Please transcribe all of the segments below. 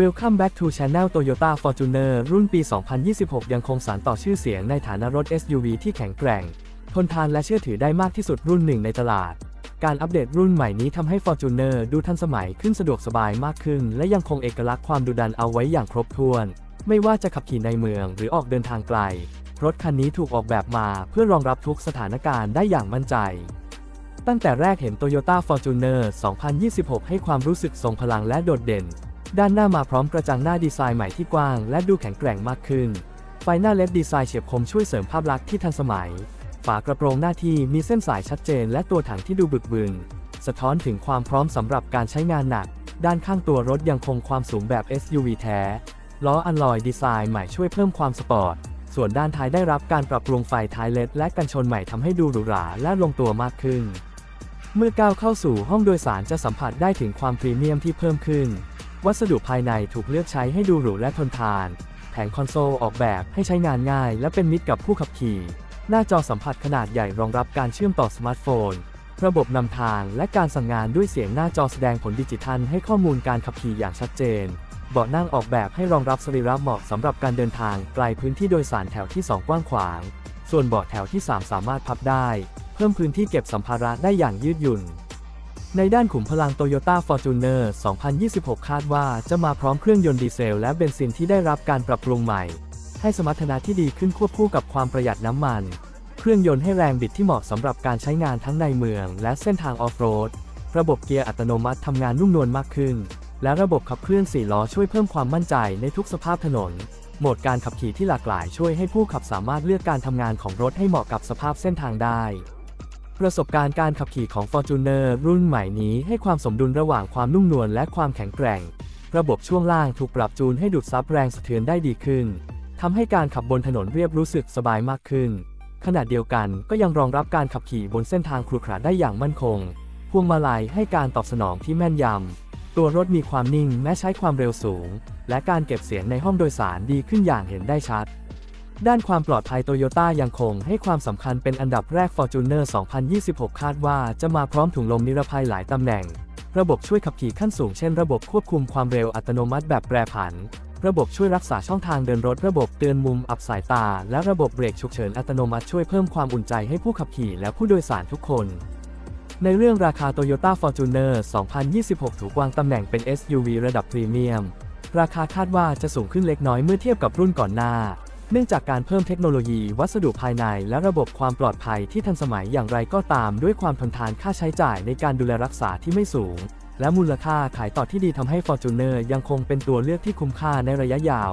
Welcome back to Channel Toyota Fortuner รุ่นปี 2026 ยังคงสานต่อชื่อเสียงในฐานะรถ SUV ที่แข็งแกร่ง ทนทานและเชื่อถือได้มากที่สุดรุ่นหนึ่งในตลาด การอัปเดตรุ่นใหม่นี้ทำให้ Fortuner ดูทันสมัยขึ้นสะดวกสบายมากขึ้น และยังคงเอกลักษณ์ความดุดันเอาไว้อย่างครบถ้วน ไม่ว่าจะขับขี่ในเมืองหรือออกเดินทางไกล รถคันนี้ถูกออกแบบมาเพื่อรองรับทุกสถานการณ์ได้อย่างมั่นใจตั้งแต่แรกเห็น Toyota Fortuner 2026 ให้ความรู้สึกทรงพลังและโดดเด่น ด้านหน้ามาพร้อมกระจังหน้าดีไซน์ใหม่ที่กว้าง และดูแข็งแกร่งมากขึ้น ไฟหน้าเลดดีไซน์เฉียบคมช่วยเสริมภาพลักษณ์ที่ทันสมัย ฝากระโปรงหน้าที่มีเส้นสายชัดเจน และตัวถังที่ดูบึกบึน สะท้อนถึงความพร้อมสำหรับการใช้งานหนัก ด้านข้างตัวรถยังคงความสูงแบบ SUV แท้ ล้ออัลลอยดีไซน์ใหม่ช่วยเพิ่มความสปอร์ต ส่วนด้านท้ายได้รับการปรับปรุงไฟท้ายเลดและกันชนใหม่ทำให้ดูหรูหราและลงตัวมากขึ้น เมื่อก้าวเข้าสู่ห้องโดยสารจะสัมผัสได้ถึงความพรีเมียมที่เพิ่มขึ้น วัสดุภายในถูกเลือกใช้ให้ดูหรูและทนทาน แผงคอนโซลออกแบบให้ใช้งานง่าย และเป็นมิตรกับผู้ขับขี่ หน้าจอสัมผัสขนาดใหญ่รองรับการเชื่อมต่อสมาร์ทโฟน ระบบนำทางและการสั่งงานด้วยเสียงหน้าจอแสดงผลดิจิทัลให้ข้อมูลการขับขี่อย่างชัดเจน เบาะนั่งออกแบบให้รองรับสรีระเหมาะสำหรับการเดินทางไกลพื้นที่โดยสารแถวที่ 2 กว้างขวาง ส่วนเบาะแถวที่ 3 สามารถพับได้ เพิ่มพื้นที่เก็บสัมภาระได้อย่างยืดหยุ่น ในด้านขุมพลัง Toyota Fortuner 2026 คาดว่าจะมาพร้อมเครื่องยนต์ดีเซลและเบนซินที่ได้รับการปรับปรุงใหม่ ให้สมรรถนะที่ดีขึ้นควบคู่กับความประหยัดน้ำมัน เครื่องยนต์ให้แรงบิดที่เหมาะสำหรับการใช้งานทั้งในเมืองและเส้นทางออฟโรด ระบบเกียร์อัตโนมัติทำงานนุ่มนวลมากขึ้น และระบบขับเคลื่อน4ล้อช่วยเพิ่มความมั่นใจในทุกสภาพถนน โหมดการขับขี่ที่หลากหลายช่วยให้ผู้ขับสามารถเลือกการทำงานของรถให้เหมาะกับสภาพเส้นทางได้ ประสบการณ์การขับขี่ของ Fortuner รุ่นใหม่นี้ให้ความสมดุลระหว่างความนุ่มนวลและความแข็งแกร่ง ระบบช่วงล่างถูกปรับจูนให้ดูดซับแรงสะเทือนได้ดีขึ้นทำให้การขับบนถนนเรียบรู้สึกสบายมากขึ้น ขณะเดียวกันก็ยังรองรับการขับขี่บนเส้นทางครุขระได้อย่างมั่นคง พวงมาลัยให้การตอบสนองที่แม่นยำ ตัวรถมีความนิ่งแม้ใช้ความเร็วสูง และการเก็บเสียงในห้องโดยสารดีขึ้นอย่างเห็นได้ชัด ด้านความปลอดภัยโตโยต้ายังคงให้ความสำคัญเป็นอันดับแรก Fortuner 2026 คาดว่าจะมาพร้อมถุงลมนิรภัยหลายตำแหน่ง ระบบช่วยขับขี่ขั้นสูงเช่นระบบควบคุมความเร็วอัตโนมัติแบบแปรผัน ระบบช่วยรักษาช่องทางเดินรถ ระบบเตือนมุมอับสายตา และระบบเบรกฉุกเฉินอัตโนมัติช่วยเพิ่มความอุ่นใจให้ผู้ขับขี่และผู้โดยสารทุกคน ในเรื่องราคา Toyota Fortuner 2026 ถูกวางตำแหน่งเป็น SUV ระดับพรีเมียม ราคาคาดว่าจะสูงขึ้นเล็กน้อยเมื่อเทียบกับรุ่นก่อนหน้า เนื่องจากการเพิ่มเทคโนโลยีวัสดุภายใน และระบบความปลอดภัยที่ทันสมัยอย่างไรก็ตาม ด้วยความทนทานค่าใช้จ่ายในการดูแลรักษาที่ไม่สูง และมูลค่าขายต่อที่ดีทำให้ Fortuner ยังคงเป็นตัวเลือกที่คุ้มค่าในระยะยาว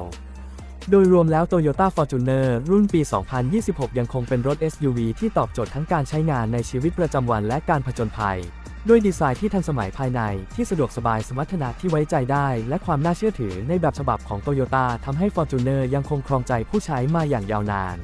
โดยรวมแล้ว Toyota Fortuner รุ่นปี 2026 ยังคงเป็นรถ SUV ที่ตอบโจทย์ทั้งการใช้งานในชีวิตประจำวันและการผจญภัย ด้วยดีไซน์ที่ทันสมัยภายในที่สะดวกสบายสมรรถนะที่ไว้ใจได้ และความน่าเชื่อถือในแบบฉบับของ Toyota ทำให้ Fortuner ยังคงครองใจผู้ใช้มาอย่างยาวนาน